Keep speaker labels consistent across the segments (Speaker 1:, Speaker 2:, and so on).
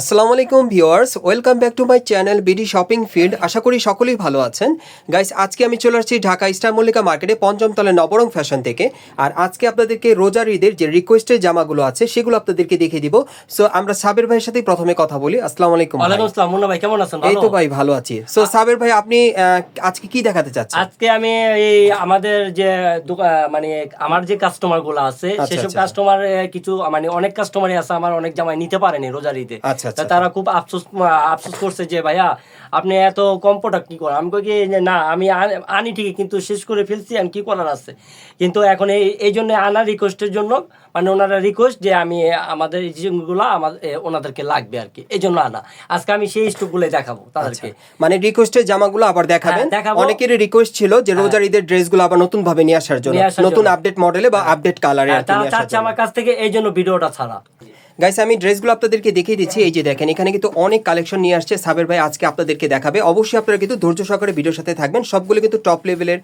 Speaker 1: আসসালামু আলাইকুম viewers welcome back to my channel BD shopping field. আশা করি সকলেই ভালো আছেন। গাইস আজকে আমি চলে আসছি ঢাকা স্টার মল্লিকা মার্কেটে পঞ্চম তলে নবরং ফ্যাশন থেকে। আর আজকে আপনাদেরকে রোজার ঈদের যে রিকোয়েস্টের জামাগুলো আছে সেগুলো আপনাদেরকে দেখিয়ে দিব। সো আমরা সাবের ভাইয়ের সাথে প্রথমে কথা বলি। আসসালামু আলাইকুম ভাই।
Speaker 2: ওয়ালাইকুম আসসালাম মুন্না ভাই কেমন আছেন?
Speaker 1: এই তো ভাই ভালো আছি। সো সাবের ভাই আপনি আজকে কি দেখাতে চাচ্ছেন?
Speaker 2: আজকে আমি এই আমাদের যে মানে আমার যে কাস্টমারগুলো আছে
Speaker 1: আচ্ছা,
Speaker 2: সেসব
Speaker 1: আচ্ছা।
Speaker 2: কাস্টমার কিছু মানে অনেক কাস্টমারই আছে আমার অনেক জামাই নিতে পারেনি রোজার ঈদে।
Speaker 1: আচ্ছা, আচ্ছা।
Speaker 2: তারা খুব আফসোস আফসোস করছে যে ভাইয়া আপনি এত কম প্রোডাক্ট কি করেন? আমি কই কি যে না আমি আনি ঠিকই কিন্তু শেষ করে ফেলছি আমি কি করার আছে? কিন্তু এখন এই এই জন্য আনা রিকোয়েস্টের জন্য মানে ওনারা রিকোয়েস্ট যে আমি আমাদের এই জিনিসগুলো আমার ওনাদেরকে লাগবে আর কি। এই জন্য আনা। আজকে আমি সেই স্টকগুলো দেখাবো তাদেরকে।
Speaker 1: মানে রিকোয়েস্টের জামাগুলো আবার দেখাবেন?
Speaker 2: হ্যাঁ, দেখাবো।
Speaker 1: অনেকেরই রিকোয়েস্ট ছিল যে রোজার ঈদের ড্রেসগুলো আবার নতুন ভাবে নিয়ে আসার জন্য। নতুন। আপডেট মডেলে বা আপডেট কালারে
Speaker 2: হ্যাঁ, তারা চাচ্ছে আমার কাছ থেকে এই জন্য ভিডিওটা ছাড়া।
Speaker 1: গাইস আমি ড্রেসগুলো আপনাদেরকে দেখিয়ে দিচ্ছি। এই যে দেখেন, এখানে কিন্তু অনেক কালেকশন নিয়ে আসছে। সাবের ভাই আজকে আপনাদেরকে দেখাবে। অবশ্যই আপনারা কিন্তু ধৈর্য সহকারে ভিডিওর সাথে থাকবেন। সবগুলো কিন্তু টপ লেভেলের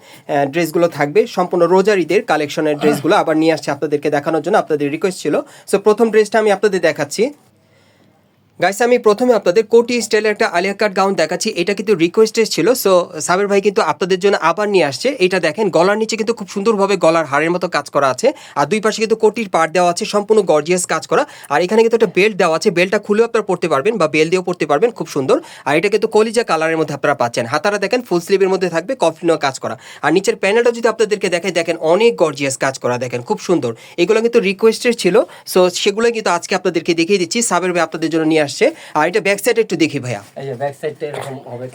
Speaker 1: ড্রেসগুলো থাকবে। সম্পূর্ণ রোজার ঈদের কালেকশনের ড্রেসগুলো আবার নিয়ে আসছে আপনাদেরকে দেখানোর জন্য। আপনাদের রিকোয়েস্ট ছিল। সো প্রথম ড্রেসটা আমি আপনাদের দেখাচ্ছি। গাইস আমি প্রথমে আপনাদের কোটি স্টাইলের একটা আলিয়া কাট গাউন দেখাচ্ছি। এটা কিন্তু রিকোয়েস্টেড ছিল সো সাবের ভাই কিন্তু আপনাদের জন্য আবার নিয়ে আসছে। এটা দেখেন, গলার নিচে কিন্তু খুব সুন্দরভাবে গলার হাড়ের মতো কাজ করা আছে, আর দুই পাশে কিন্তু কোটির পার দেওয়া আছে, সম্পূর্ণ গর্জিয়াস কাজ করা। আর এখানে কিন্তু একটা বেল্ট দেওয়া আছে বেল্টটা খুলেও আপনারা পড়তে পারবেন বা বেল দিয়েও পড়তে পারবেন, খুব সুন্দর। আর এটা কিন্তু কলিজা কালারের মধ্যে আপনারা পাচ্ছেন। হাতারা দেখেন ফুল স্লিভের মধ্যে থাকবে কফলিনও কাজ করা। আর নিচের প্যানেলটা যদি আপনাদেরকে দেখে দেখেন, অনেক গর্জিয়াস কাজ করা, দেখেন, খুব সুন্দর। এগুলো কিন্তু রিকোয়েস্টেড ছিল সো সেগুলো কিন্তু আজকে আপনাদেরকে দেখিয়ে দিচ্ছি। সাবের ভাই আপনাদের জন্য নিয়ে আসছে। আর এটা ব্যাক সাইড একটু দেখি ভাইয়া।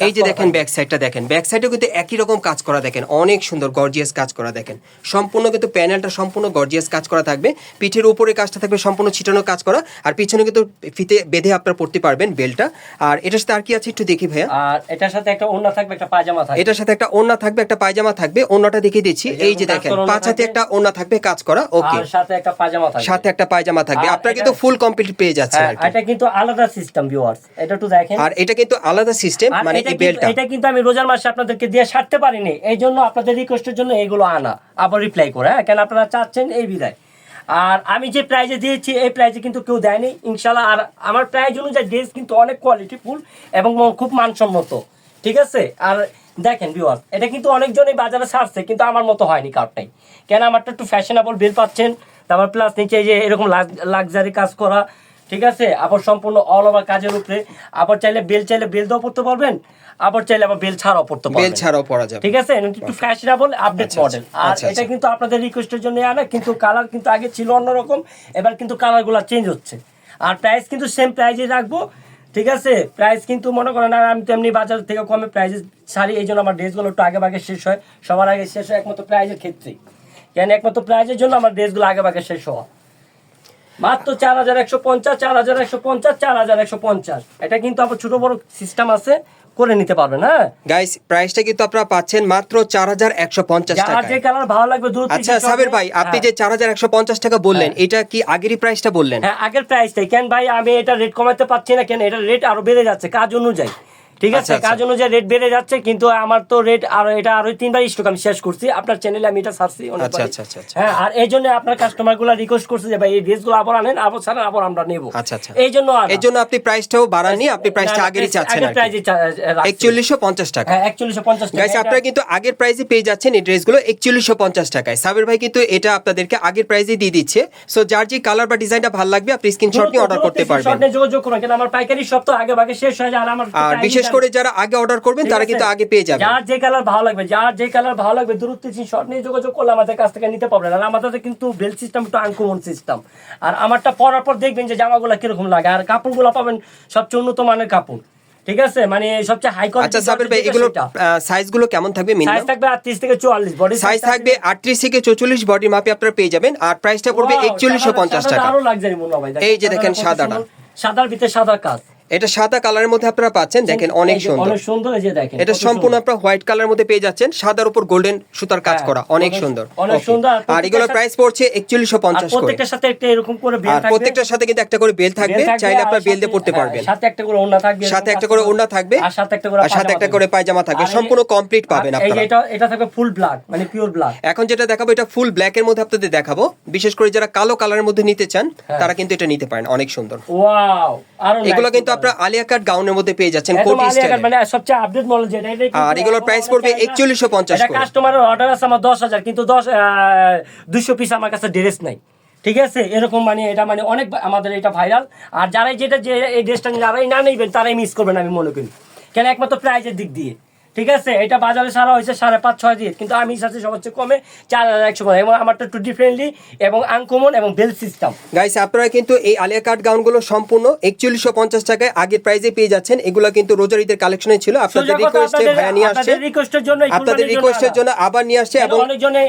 Speaker 2: এই যে
Speaker 1: দেখেন ব্যাক সাইডটা দেখেন। ব্যাক সাইডেও কিন্তু একই রকম কাজ করা দেখেন। অনেক সুন্দর গর্জিয়াস কাজ করা দেখেন। সম্পূর্ণ কিন্তু প্যানেলটা সম্পূর্ণ গর্জিয়াস কাজ করা থাকবে। পিঠের উপরে কাজটা থাকবে সম্পূর্ণ ছিটানো কাজ করা। আর পিছনে কিন্তু ফিতে বেঁধে আপনারা পড়তে পারবেন বেলটা আর এটার সাথে আর কি আছে একটু দেখি ভাইয়া।
Speaker 2: আর এটার সাথে একটা ওড়না থাকবে একটা পায়জামা থাকবে।
Speaker 1: এটার সাথে একটা ওড়না থাকবে একটা পায়জামা থাকবে। ওড়নাটা দেখিয়ে দিচ্ছি।
Speaker 2: এই যে
Speaker 1: দেখেন
Speaker 2: করা ওড়না
Speaker 1: পাঁচ হাতে
Speaker 2: থাকবে।
Speaker 1: একটা ওড়না থাকবে কাজ করা। ওকে
Speaker 2: সাথে একটা পায়জামা থাকবে।
Speaker 1: সাথে একটা পায়জামা থাকবে। আপনারা কিন্তু ফুল কমপ্লিট পেয়ে যাচ্ছেন
Speaker 2: হ্যাঁ, এটা কিন্তু আলাদা সিস্টেম ভিউয়ার্স এটা একটু দেখেন।
Speaker 1: আর এটা কিন্তু আলাদা সিস্টেম মানে এই বেলটা
Speaker 2: এটা কিন্তু আমি রোজার মাসে আপনাদেরকে দিয়ে সারতে পারিনি। এই জন্য আপনাদের রিকোয়েস্টের জন্য এইগুলো আনা। আবার রিপ্লাই করে হ্যাঁ? কেন আপনারা চাচ্ছেন এই বিদায়। আর আমি যে প্রাইজে দিয়েছি এই প্রাইজে কিন্তু কেউ দেয়নি। ইনশাল্লাহ আর আমার প্রাইজ অনুযায়ী ড্রেস কিন্তু অনেক কোয়ালিটিফুল এবং খুব মানসম্মত। ঠিক আছে? আর দেখেন ভিউয়ার এটা কিন্তু অনেকজনই বাজারে ছাড়ছে কিন্তু আমার মতো হয়নি কারটাই কেন আমারটা একটু ফ্যাশনেবল বেল পাচ্ছেন? তারপর প্লাস নিচে যে এরকম লাক্সারি কাজ করা ঠিক আছে? আবার সম্পূর্ণ অল ওভার কাজের উপরে। আবার চাইলে বেল চাইলে বেল দিয়েও পড়তে পারবেন আবার চাইলে আবার বেল ছাড়াও পড়তে পারবেন।
Speaker 1: বেল ছাড়াও পরা যাবে।
Speaker 2: ঠিক আছে? এটা একটু ফ্যাশনেবল আপডেট
Speaker 1: আচ্ছা,
Speaker 2: মডেল আর
Speaker 1: আচ্ছা,
Speaker 2: এটা
Speaker 1: আচ্ছা।
Speaker 2: কিন্তু আপনাদের রিকোয়েস্টের জন্য আনা কিন্তু কালার কিন্তু আগে ছিল অন্যরকম এবার কিন্তু কালারগুলো চেঞ্জ হচ্ছে। আর প্রাইস কিন্তু সেম প্রাইজে রাখব ঠিক আছে? প্রাইস কিন্তু মনে করেন আর আমি তেমনি বাজার থেকে কমে প্রাইজে ছাড়ি এই জন্য আমার ড্রেসগুলো একটু আগে ভাগে শেষ হয়। সবার আগে শেষ হয় একমাত্র প্রাইজের ক্ষেত্রে কেন একমাত্র প্রাইজের জন্য আমার ড্রেসগুলো আগে ভাগে শেষ হওয়া? মাত্র চার হাজার একশো পঞ্চাশ চার হাজার একশো পঞ্চাশ চার হাজার একশো পঞ্চাশ। এটা কিন্তু আবার ছোট বড় সিস্টেম আছে করে নিতে পারবেন হ্যাঁ?
Speaker 1: গাইস প্রাইসটা কিন্তু আপনারা পাচ্ছেন মাত্র চার হাজার একশো পঞ্চাশ
Speaker 2: যার
Speaker 1: টাকা
Speaker 2: যে কালার ভালো লাগবে দ্রুত
Speaker 1: আচ্ছা সাবের ভাই আপনি
Speaker 2: হ্যাঁ।
Speaker 1: যে চার হাজার একশো পঞ্চাশ টাকা বললেন এটা কি আগেরই প্রাইসটা বললেন?
Speaker 2: হ্যাঁ আগের প্রাইসটাই কেন ভাই আমি এটা রেট কমাতে পারছি না কেন? এটা রেট আরও বেড়ে যাচ্ছে কাজ অনুযায়ী। ঠিক আছে?
Speaker 1: আচ্ছা, আচ্ছা।
Speaker 2: কাজ অনুযায়ী রেট বেড়ে যাচ্ছে কিন্তু আমার তো রেট আর এটা আরও তিনবার স্টক আমি শেষ করছি। আপনার চ্যানেলে আমি এটা ছাড়ছি
Speaker 1: আচ্ছা।
Speaker 2: হ্যাঁ আর এই জন্য আপনার কাস্টমারগুলা রিকোয়েস্ট করছে যে ভাই এই ড্রেসগুলো আবার আনেন আবার ছাড়েন আবার আমরা নেব।
Speaker 1: আচ্ছা, আচ্ছা।
Speaker 2: এই জন্য।
Speaker 1: এর জন্য আপনি প্রাইসটাও বাড়াননি আপনি প্রাইসটা আগেরই চাচ্ছেন একচল্লিশশো পঞ্চাশ টাকা।
Speaker 2: হ্যাঁ একচল্লিশশো পঞ্চাশ টাকা।
Speaker 1: গাইস আপনারা কিন্তু আগের প্রাইসে পেয়ে যাচ্ছেন এই ড্রেসগুলো একচল্লিশশো পঞ্চাশ টাকায়। সাবের ভাই কিন্তু এটা আপনাদেরকে আগের প্রাইসে দিয়ে দিচ্ছে। সো যার যে কালার বা ডিজাইনটা ভালো লাগবে আপনি স্ক্রিনশট নিয়ে অর্ডার করতে পারবেন।
Speaker 2: যোগাযোগ করুন কেন? আমার পাইকারি সব তো আগে ভাগে শেষ হয়ে যায় আর আমার
Speaker 1: বিশেষ করে যারা আগে অর্ডার করবেন তারা কিন্তু আগে পেয়ে যাবেন।
Speaker 2: যার যে কালার ভালো লাগবে যার যে কালার ভালো লাগবে দূরত্ব শর্ট নিয়ে যোগাযোগ করলে আমাদের কাছ থেকে নিতে পারবেন। আর আমাদের কিন্তু বেল সিস্টেম একটু আনকমন সিস্টেম আর আমারটা পরার পর দেখবেন যে জামাগুলো কীরকম লাগে। আর কাপড়গুলো পাবেন সবচেয়ে উন্নত মানের কাপড়। ঠিক আছে? মানে সবচেয়ে হাই কোয়ালিটি
Speaker 1: আচ্ছা সাবের ভাই এগুলো সাইজগুলো কেমন থাকবে মিনিমাম সাইজ
Speaker 2: থাকবে আটত্রিশ থেকে চুয়াল্লিশ। বডি
Speaker 1: সাইজ থাকবে আটত্রিশ থেকে চৌচল্লিশ বডি মাপে আপনারা পেয়ে যাবেন। আর প্রাইসটা পড়বে একচল্লিশশো পঞ্চাশ টাকা। এই যে দেখেন সাদাটা।
Speaker 2: সাদার ভিতরে সাদা কাজ।
Speaker 1: এটা সাদা কালারের মধ্যে আপনারা পাচ্ছেন দেখেন অনেক সুন্দর।
Speaker 2: অনেক সুন্দর এই যে দেখেন
Speaker 1: এটা সম্পূর্ণ আপনারা হোয়াইট কালারের মধ্যে পেয়ে যাচ্ছেন সাদার উপর গোল্ডেন সুতার কাজ
Speaker 2: হ্যাঁ,
Speaker 1: করা অনেক সুন্দর।
Speaker 2: অনেক সুন্দর। আর
Speaker 1: আর এগুলোর প্রাইস পড়ছে একচল্লিশশো
Speaker 2: আর
Speaker 1: পঞ্চাশ করে।
Speaker 2: প্রত্যেকটার সাথে একটা এরকম করে বেল
Speaker 1: আর
Speaker 2: থাকবে।
Speaker 1: প্রত্যেকটার সাথে কিন্তু একটা করে বেল থাকবে চাইলে
Speaker 2: আর
Speaker 1: আপনার বেল দিয়ে পড়তে
Speaker 2: হ্যাঁ,
Speaker 1: পারবেন।
Speaker 2: সাথে একটা করে ওড়না থাকবে
Speaker 1: সাথে একটা করে। ওড়না থাকবে
Speaker 2: আর সাথে একটা করে
Speaker 1: আর সাথে
Speaker 2: পায়জামা
Speaker 1: একটা
Speaker 2: থাকবে।
Speaker 1: করে পায়জামা থাকবে। সম্পূর্ণ কমপ্লিট পাবেন
Speaker 2: আর এই
Speaker 1: আপনারা।
Speaker 2: এটা এটা থাকবে ফুল ব্ল্যাক মানে পিওর ব্ল্যাক
Speaker 1: এখন যেটা দেখাবো এটা ফুল ব্ল্যাক এর মধ্যে আপনাদের দেখাবো। বিশেষ করে যারা কালো কালারের মধ্যে নিতে চান
Speaker 2: হ্যাঁ।
Speaker 1: তারা কিন্তু এটা নিতে পারেন অনেক সুন্দর।
Speaker 2: ওয়াও আরও
Speaker 1: এগুলো কিন্তু। আপনারা আলিয়া কাট গাউনের মধ্যে পেয়ে যাচ্ছেন কোটি স্টাইল
Speaker 2: মানে সবচেয়ে আপডেট মডেল যেটা এটা
Speaker 1: আর এগুলোর
Speaker 2: প্রাইস
Speaker 1: পড়বে 4150
Speaker 2: এটা
Speaker 1: করে।
Speaker 2: কাস্টমারের অর্ডার আছে আমার দশ হাজার কিন্তু 10 200 পিস আমার কাছে ড্রেস নাই। ঠিক আছে? এরকম মানে এটা মানে অনেক আমাদের এটা ভাইরাল আর যারাই যেটা যে এই ড্রেসটা যারাই না নেবেন তারাই মিস করবেন আমি মনে করি। কেন? একমাত্র প্রাইজের দিক দিয়ে। ঠিক আছে? এটা বাজারে সারা হয়েছে সাড়ে পাঁচ ছয় দিয়ে কিন্তু আমি সাথে সবচেয়ে কমে চার হাজার একশো এবং আমারটা একটু ডিফারেন্টলি এবং আনকমন এবং বেল সিস্টেম
Speaker 1: গাইস আপনারা কিন্তু এই আলিয়া কাট গাউনগুলো সম্পূর্ণ একচল্লিশশো পঞ্চাশ টাকায় আগের প্রাইজে পেয়ে যাচ্ছেন। এগুলো কিন্তু রোজারিদের কালেকশনে ছিল। আপনাদের রিকোয়েস্টে ভাইয়া নিয়ে আসছে। আপনাদের রিকোয়েস্টের জন্য আবার নিয়ে আসছে এবং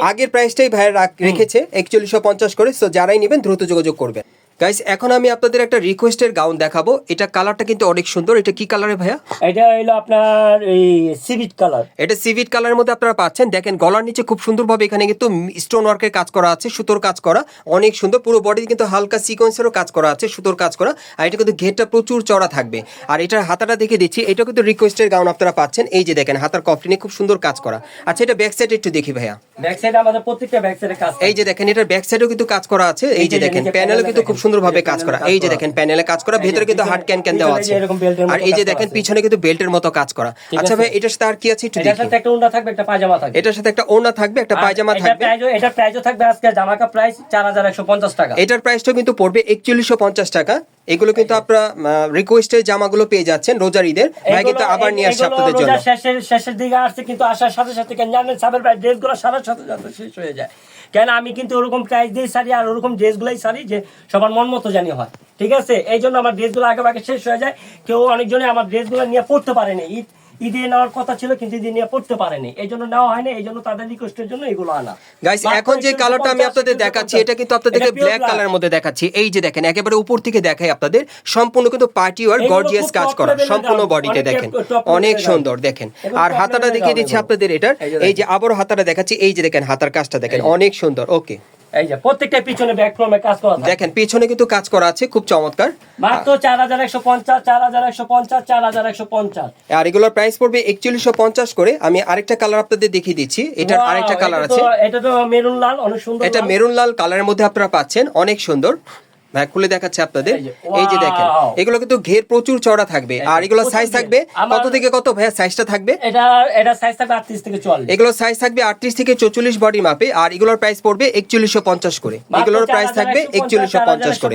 Speaker 1: আগের প্রাইসটাই ভাইয়া রাখ- রেখেছে। একচল্লিশশো পঞ্চাশ করে। সো যারাই নেবেন দ্রুত যোগাযোগ করবেন। গাইস এখন আমি আপনাদের একটা রিকোয়েস্টের গাউন দেখাবো। এটা কালারটা কিন্তু অনেক সুন্দর। এটা কি কালারে ভাইয়া?
Speaker 2: এটা হইল আপনার এই সিভিট কালার
Speaker 1: এটা সিভিট কালারের মধ্যে আপনারা পাচ্ছেন। দেখেন গলার নিচে খুব সুন্দরভাবে এখানে কিন্তু স্টোন ওয়ার্কের কাজ করা আছে সুতোর কাজ করা। অনেক সুন্দর। পুরো বডি কিন্তু হালকা সিকোয়েন্সেরও কাজ করা আছে সুতোর কাজ করা। আর এটা কিন্তু ঘেরটা প্রচুর চড়া থাকবে। আর এটার হাতাটা দেখে দিচ্ছি। এটা কিন্তু রিকোয়েস্টের গাউন আপনারা পাচ্ছেন। এই যে দেখেন হাতার কফলিনে খুব সুন্দর কাজ করা। আচ্ছা এটা ব্যাক সাইড একটু দেখি ভাইয়া।
Speaker 2: ব্যাক সাইডে আমাদের প্রত্যেকটা ব্যাক সাইডে কাজ
Speaker 1: এই যে দেখেন এটার ব্যাক সাইডেও কিন্তু কাজ করা আছে। এই যে দেখেন প্যানেলও কিন্তু খুব। সুন্দরভাবে কাজ করা। এই যে দেখেন প্যানেলে কাজ করা ভেতরে কিন্তু হার্ড ক্যান ক্যান দেওয়া আছে। আর এই যে দেখেন পিছনে কিন্তু বেল্টের মতো কাজ করা। আচ্ছা ভাই এটার সাথে আর কি আছে একটু
Speaker 2: এটার সাথে একটা উন্ডা থাকবে একটা পায়জামা থাকবে।
Speaker 1: এটার সাথে একটা ওড়না থাকবে একটা পায়জামা
Speaker 2: এটা
Speaker 1: থাকবে।
Speaker 2: এটা প্রাইজও থাকবে আজকে জামাকা প্রাইস চার হাজার একশো পঞ্চাশ টাকা।
Speaker 1: এটার প্রাইসটা কিন্তু পড়বে একচল্লিশশো পঞ্চাশ টাকা। এগুলো কিন্তু আপনারা রিকোয়েস্টের জামাগুলো পেয়ে যাচ্ছেন রোজার ঈদের। ভাই কিন্তু আবার নিয়ে আসছে আপনাদের জন্য।
Speaker 2: রোজার শেষের শেষের দিকে আসছে কিন্তু আসার সাথে সাথে কেন জানেন সাবের ভাই ড্রেসগুলো সারার সাথে সাথে শেষ হয়ে যায়। কেন আমি কিন্তু ওরকম প্রাইস দিয়ে সারি আর ওরকম ড্রেসগুলোই সারি যে সবার মন মতো জানি হয়। ঠিক আছে? এই জন্য আমার ড্রেসগুলো আগে আগে শেষ হয়ে যায়। কেউ অনেকজনে আমার ড্রেসগুলো নিয়ে পড়তে পারেনি ঈদ ঈদে নেওয়ার কথা ছিল কিন্তু ঈদে নিয়ে পড়তে পারেনি। এই জন্য নেওয়া হয়নি এই জন্য তাদের রিকোয়েস্টের জন্য এগুলো আনা।
Speaker 1: গাইস এখন যে কালারটা আমি আপনাদের দেখাচ্ছি এটা কিন্তু আপনাদেরকে ব্ল্যাক কালারের মধ্যে দেখাচ্ছি। এই যে দেখেন একেবারে উপর থেকে দেখাই আপনাদের সম্পূর্ণ কিন্তু পার্টি ওয়ার গর্জিয়াস কাজ করা সম্পূর্ণ বডিতে দেখেন। অনেক সুন্দর দেখেন। আর হাতাটা দেখিয়ে দিচ্ছি আপনাদের এটার
Speaker 2: এই যে
Speaker 1: এই যে আবারও হাতাটা দেখাচ্ছি এই যে দেখেন হাতার কাজটা দেখেন অনেক সুন্দর ওকে
Speaker 2: এই যে প্রত্যেকটা পিছনে ব্যাক ফ্রমে কাজ করা আছে
Speaker 1: দেখেন পিছনে কিন্তু কাজ করা আছে খুব চমৎকার।
Speaker 2: মাত্র চার হাজার একশো পঞ্চাশ চার হাজার একশো পঞ্চাশ চার হাজার একশো পঞ্চাশ।
Speaker 1: আর এগুলোর প্রাইস পড়বে একচল্লিশশো পঞ্চাশ করে। আমি আরেকটা কালার আপনাদের দেখিয়ে দিচ্ছি। এটার আরেকটা কালার আছে।
Speaker 2: এটা তো মেরুন লাল অনেক সুন্দর
Speaker 1: এটা মেরুন লাল কালারের মধ্যে আপনারা পাচ্ছেন অনেক সুন্দর। ভাই খুলে দেখাচ্ছে আপনাদের।
Speaker 2: এই যে,
Speaker 1: দেখেন এগুলো কিন্তু ঘের প্রচুর চড়া থাকবে। আর এগুলো সাইজ থাকবে কত থেকে কত? ভাইয়া সাইজটা থাকবে?
Speaker 2: এটা এটা সাইজ থাকবে থেকে
Speaker 1: এগুলো সাইজ থাকবে আটত্রিশ থেকে চৌচল্লিশ বডি মাপে আর এগুলোর প্রাইস পড়বে একচল্লিশশো পঞ্চাশ করে। এগুলোর প্রাইস থাকবে
Speaker 2: 4150,
Speaker 1: একচল্লিশশো পঞ্চাশ করে।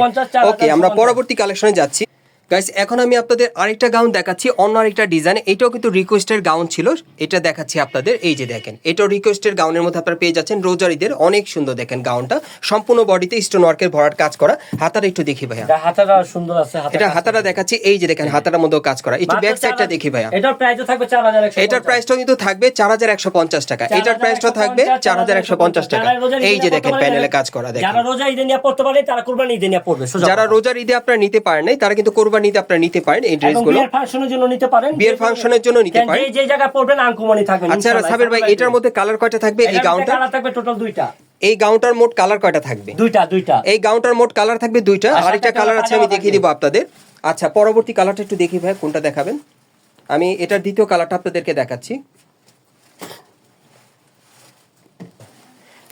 Speaker 1: ওকে আমরা
Speaker 2: 4150
Speaker 1: পরবর্তী কালেকশনে যাচ্ছি। গাইস এখন আমি আপনাদের আরেকটা গাউন দেখাচ্ছি অন্য আরেকটা ডিজাইন এটাও কিন্তু রিকোয়েস্টের গাউন ছিল এটা দেখাচ্ছি আপনাদের। এই যে দেখেন এটাও রিকোয়েস্টের গাউনের মধ্যে আপনারা পেয়ে যাচ্ছেন। রোজারিদের অনেক সুন্দর দেখেন গাউনটা সম্পূর্ণ বডিতে স্টোন ওয়ার্কের ভরাট কাজ করা। হাতাটা একটু দেখি ভাইয়া।
Speaker 2: হাতাটা সুন্দর আছে হাতার
Speaker 1: এটা হাতাটা দেখাচ্ছি। এই যে দেখেন হাতাটার মধ্যেও কাজ করা। একটু ব্যাক সাইডটা দেখি ভাইয়া।
Speaker 2: এটার প্রাইসও থাকবে চার হাজার একশো
Speaker 1: এটার প্রাইসটা কিন্তু থাকবে চার হাজার একশো পঞ্চাশ টাকা। এটার প্রাইসটা থাকবে চার হাজার একশো পঞ্চাশ টাকা। এই যে দেখেন প্যানেলে কাজ করা দেখেন।
Speaker 2: যারা রোজা ঈদে নিয়ে পড়তে পারে তারা কুরবানি ঈদে নিয়ে পড়বে
Speaker 1: যারা। রোজার ঈদে আপনারা নিতে পারেন নাই তারা কিন্তু কোরবানি ঈদে আপনারা নিতে পারেন এই ড্রেসগুলো।
Speaker 2: বিয়ের ফাংশনের জন্য নিতে পারেন।
Speaker 1: বিয়ের ফাংশনের জন্য নিতে পারেন।
Speaker 2: যে যে জায়গায় পড়বেন আঙ্কুমানি থাকবে
Speaker 1: আচ্ছা সাবির ভাই এটার মধ্যে কালার কয়টা থাকবে? এই গাউনটা
Speaker 2: কালার থাকবে টোটাল দুইটা।
Speaker 1: এই গাউনটার মোট কালার কয়টা থাকবে?
Speaker 2: দুইটা দুইটা।
Speaker 1: এই গাউনটার মোট কালার থাকবে দুইটা।
Speaker 2: আর
Speaker 1: আরেকটা
Speaker 2: একটা
Speaker 1: কালার আছে আমি দেখিয়ে। দিব আপনাদের। আচ্ছা পরবর্তী কালারটা একটু দেখি ভাই কোনটা দেখাবেন? আমি এটার দ্বিতীয় কালারটা আপনাদেরকে দেখাচ্ছি।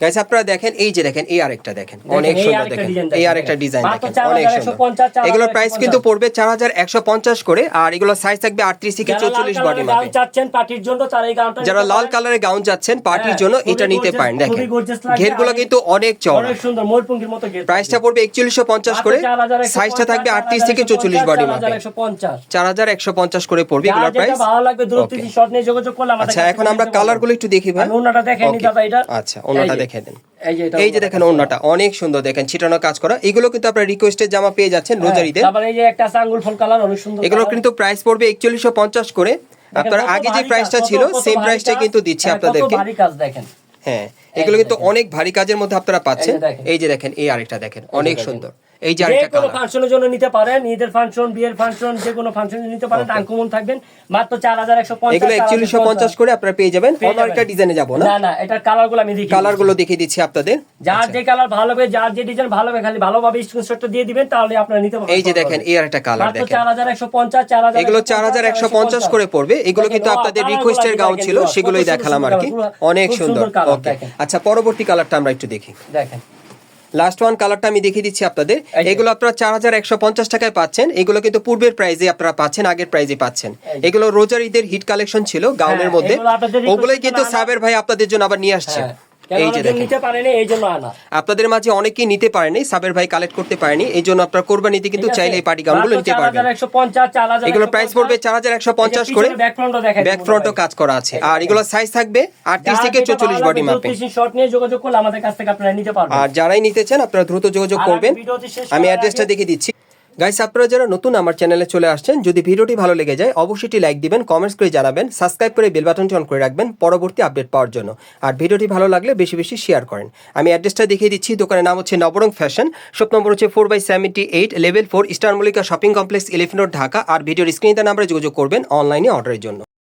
Speaker 1: গাইস আপনারা দেখেন এই যে দেখেন এই আরেকটা দেখেন। অনেক সুন্দর দেখেন। এই আরেকটা ডিজাইন দেখেন অনেক সুন্দর। এগুলোর প্রাইস কিন্তু পড়বে চার হাজার একশো পঞ্চাশ করে আর এগুলো সাইজ থাকবে আটত্রিশ থেকে চৌচল্লিশ বডি মাপে
Speaker 2: পার্টির জন্য
Speaker 1: যারা লাল কালারের গাউন যাচ্ছেন পার্টির
Speaker 2: হ্যাঁ,
Speaker 1: জন্য এটা নিতে পারেন দেখেন। ঘেরগুলো কিন্তু অনেক
Speaker 2: ঘের
Speaker 1: প্রাইসটা পড়বে একচল্লিশশো পঞ্চাশ করে সাইজটা থাকবে আটত্রিশ থেকে চৌচল্লিশ বডি মাপে চার হাজার একশো পঞ্চাশ। করে পড়বে এগুলোর প্রাইস আচ্ছা এখন আমরা
Speaker 2: কালারগুলো
Speaker 1: একটু দেখি ভাই।
Speaker 2: আমি ওনাটা দেখে
Speaker 1: দেখে দেন
Speaker 2: এই যে
Speaker 1: দেখেন অন্যটা অনেক সুন্দর দেখেন ছিটানো কাজ করা। এগুলো কিন্তু আপনারা রিকোয়েস্টের জামা পেয়ে যাচ্ছেন রোজারিতে
Speaker 2: তারপরে এই যে একটা আছে আঙ্গুল ফল কালার অনেক সুন্দর
Speaker 1: এগুলো কিন্তু প্রাইস পড়বে একচল্লিশশো পঞ্চাশ করে। আপনার আগে যে প্রাইসটা ছিল সেম
Speaker 2: প্রাইসটা
Speaker 1: কিন্তু দিচ্ছে
Speaker 2: হ্যাঁ,
Speaker 1: আপনাদেরকে।
Speaker 2: ভারী কাজ দেখেন।
Speaker 1: হ্যাঁ এগুলো কিন্তু অনেক ভারী কাজের মধ্যে আপনারা পাচ্ছেন।
Speaker 2: এই যে দেখেন
Speaker 1: এই আরেকটা দেখেন অনেক সুন্দর। এই যে
Speaker 2: যে
Speaker 1: আরেকটা
Speaker 2: কোনো ফাংশনের জন্য নিতে পারেন ঈদের ফাংশন বিয়ের ফাংশন যে কোনো ফাংশনে নিতে পারেন আনকমন থাকবেন। মাত্র চার হাজার একশো
Speaker 1: এগুলো একচল্লিশশো পঞ্চাশ করে আপনারা পেয়ে যাবেন। অন্য একটা ডিজাইনে যাব না?
Speaker 2: না না এটার কালার আমি দেখি
Speaker 1: কালারগুলো দেখিয়ে দিচ্ছি আপনাদের।
Speaker 2: যার যে কালার ভালো হবে যার যে ডিজাইন ভালো হবে খালি ভালোভাবে স্ক্রিনশটটা দিয়ে দিবেন তাহলে আপনারা নিতে পারবেন।
Speaker 1: এই যে দেখেন এই আরেকটা কালার দেখেন।
Speaker 2: চার হাজার একশো পঞ্চাশ চার হাজার
Speaker 1: এগুলো চার হাজার একশো পঞ্চাশ করে পড়বে। এগুলো কিন্তু আপনাদের রিকোয়েস্টের গাউন ছিল সেগুলোই দেখালাম আর কি। অনেক সুন্দর ওকে আচ্ছা পরবর্তী কালারটা আমরা একটু দেখি।
Speaker 2: দেখেন।
Speaker 1: লাস্ট ওয়ান কালারটা আমি দেখিয়ে দিচ্ছি আপনাদের। এগুলো আপনারা চার হাজার একশো পঞ্চাশ টাকায় পাচ্ছেন। এগুলো কিন্তু পূর্বের প্রাইজে আপনারা পাচ্ছেন আগের প্রাইজে পাচ্ছেন। এগুলো রোজার ঈদের হিট কালেকশন ছিল গাউনের
Speaker 2: হ্যাঁ,
Speaker 1: মধ্যে। ওগুলোই কিন্তু সাবের ভাই আপনাদের জন্য আবার নিয়ে আসছে।
Speaker 2: হ্যাঁ।
Speaker 1: এই যে দেখেন।
Speaker 2: নিতে পারেনি? এই জন্য আনা
Speaker 1: আপনাদের মাঝে অনেকেই নিতে পারেনি সাবের ভাই কালেক্ট করতে পারেনি এই জন্য আপনার কোরবানিতে কিন্তু চাইলে এই পার্টি গাউনগুলো নিতে পারবেন। এগুলো প্রাইস পড়বে চার হাজার একশো পঞ্চাশ করে। ব্যাক ফ্রন্টও কাজ করা আছে। আর এগুলো সাইজ থাকবে আটত্রিশ থেকে চৌচল্লিশ বডি মাপে
Speaker 2: শর্ট নিয়ে যোগাযোগ করলে আমাদের কাছ থেকে আপনারা নিতে পারবেন।
Speaker 1: আর যারাই নিতে চান আপনারা দ্রুত যোগাযোগ করবেন।
Speaker 2: আমি
Speaker 1: অ্যাড্রেসটা
Speaker 2: আগে-
Speaker 1: দেখে দিচ্ছি। গাইস আপনারা যারা নতুন আমার চ্যানেলে চলে আসছেন, যদি ভিডিওটি ভালো লেগে যায়, অবশ্যই লাইক দিবেন কমেন্টস করে জানাবেন সাবস্ক্রাইব করে বেল বাটনটি অন করে রাখবেন পরবর্তী আপডেট পাওয়ার জন্য। আর ভিডিওটি ভালো লাগলে বেশি বেশি শেয়ার করেন। আমি অ্যাড্রেসটা দেখিয়ে দিচ্ছি, দোকানের নাম হচ্ছে নবরং ফ্যাশন শপ নম্বর হচ্ছে four by seventy eight level four Eastern Mallika shopping complex eleven Dhaka আর ভিডিওর স্ক্রিনে নাম্বারে যোগাযোগ করবেন অনলাইনে অর্ডারের জন্য।